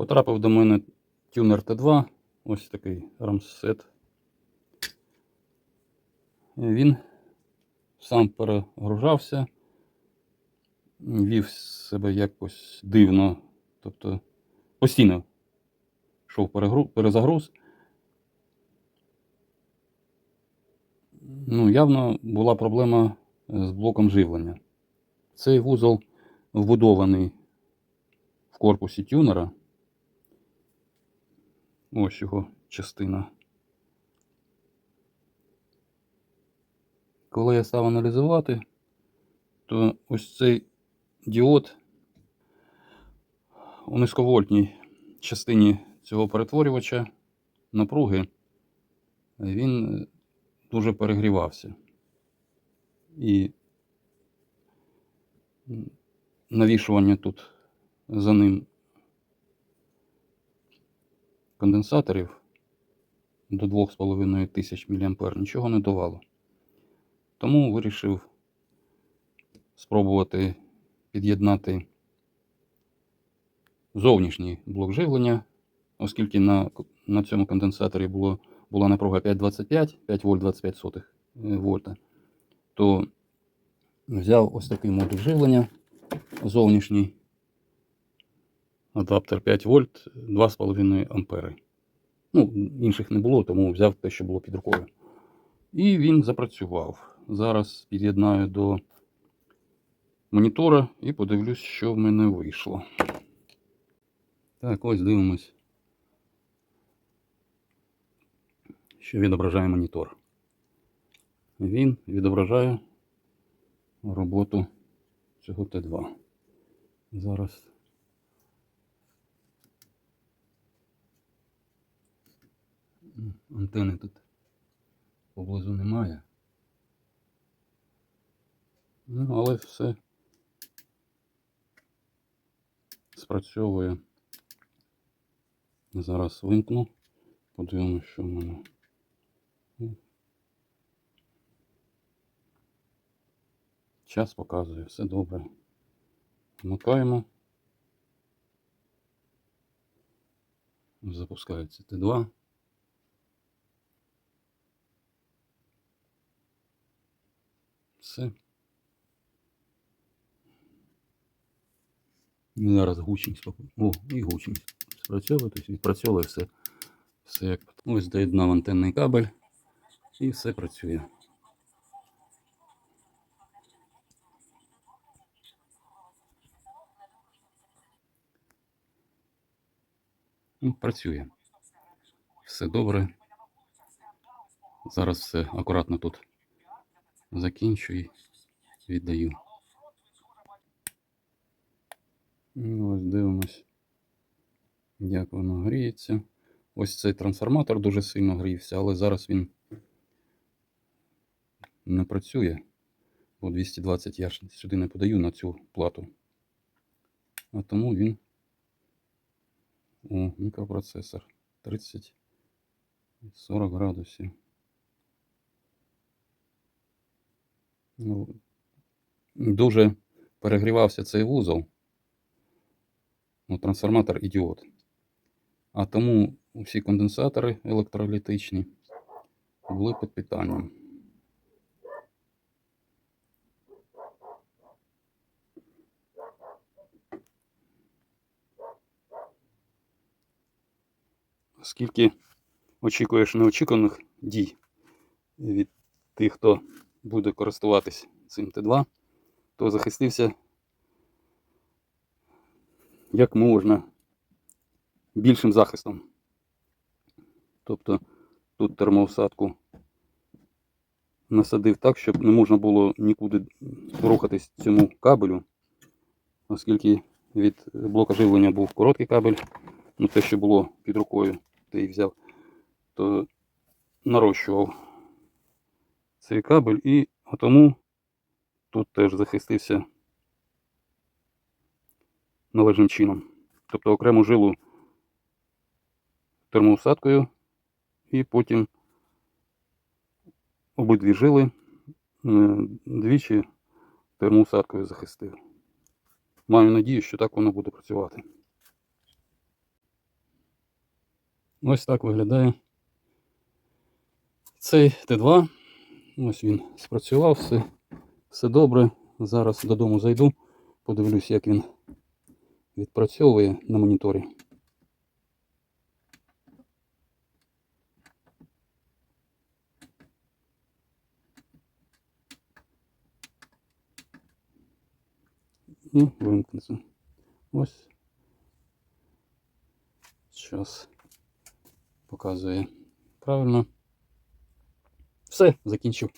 Потрапив до мене тюнер Т2, ось такий рамсет. Він сам перегружався, вів себе якось дивно, тобто постійно йшов перезагруз. Ну, явно була проблема з блоком живлення. Цей вузол вбудований в корпусі тюнера. Ось його частина. Коли я став аналізувати, то ось цей діод у низьковольтній частині цього перетворювача напруги він дуже перегрівався. І навішування тут за ним конденсаторів до 2,5 тисяч мА нічого не давало. Тому вирішив спробувати під'єднати зовнішній блок живлення, оскільки на, на цьому конденсаторі було, була напруга 5,25, 5 вольт 25 сотих е, вольта, то взяв ось такий модуль живлення зовнішній адаптер 5 вольт 2,5 ампери. Ну, інших не було, тому взяв те, що було під рукою. І він запрацював. Зараз під'єднаю до монітора і подивлюсь, що в мене вийшло. Так, ось дивимось, що відображає монітор. Він відображає роботу цього Т2. Зараз. Антени тут поблизу немає. Ну, але все спрацьовує. Зараз вимкну. Подивимося, що в мене. Ну. Час показує, все добре. Вмикаємо. Запускається Т2. Все. Зараз гучність поки- О, і гучність. Спрацьовує, тобто відпрацьовує все. Все як. Ось доєднав антенний кабель і все працює. Ну, працює. Все добре. Зараз все акуратно тут закінчую і віддаю. Ну, Ось дивимось, як воно гріється. Ось цей трансформатор дуже сильно грівся, але зараз він не працює. Бо 220 я ж сюди не подаю на цю плату. А тому він о, мікропроцесор 30 40 градусів. Дуже перегрівався цей вузол. Ну, трансформатор ідіот. А тому усі конденсатори електролітичні були під питанням. Оскільки очікуєш неочікуваних дій від тих, хто буде користуватись цим Т2, то захистився як можна більшим захистом. Тобто тут термоусадку насадив так, щоб не можна було нікуди рухатись цьому кабелю, оскільки від блока живлення був короткий кабель, ну те, що було під рукою, те і взяв, то нарощував цей кабель і тому тут теж захистився належним чином. Тобто окрему жилу термоусадкою і потім обидві жили е, двічі термоусадкою захистив. Маю надію, що так воно буде працювати. Ось так виглядає цей Т2. Ось він спрацював, все, все добре. Зараз додому зайду, подивлюсь, як він відпрацьовує на моніторі. І вимкнеться. Ось. Зараз показує правильно. Все, закінчив.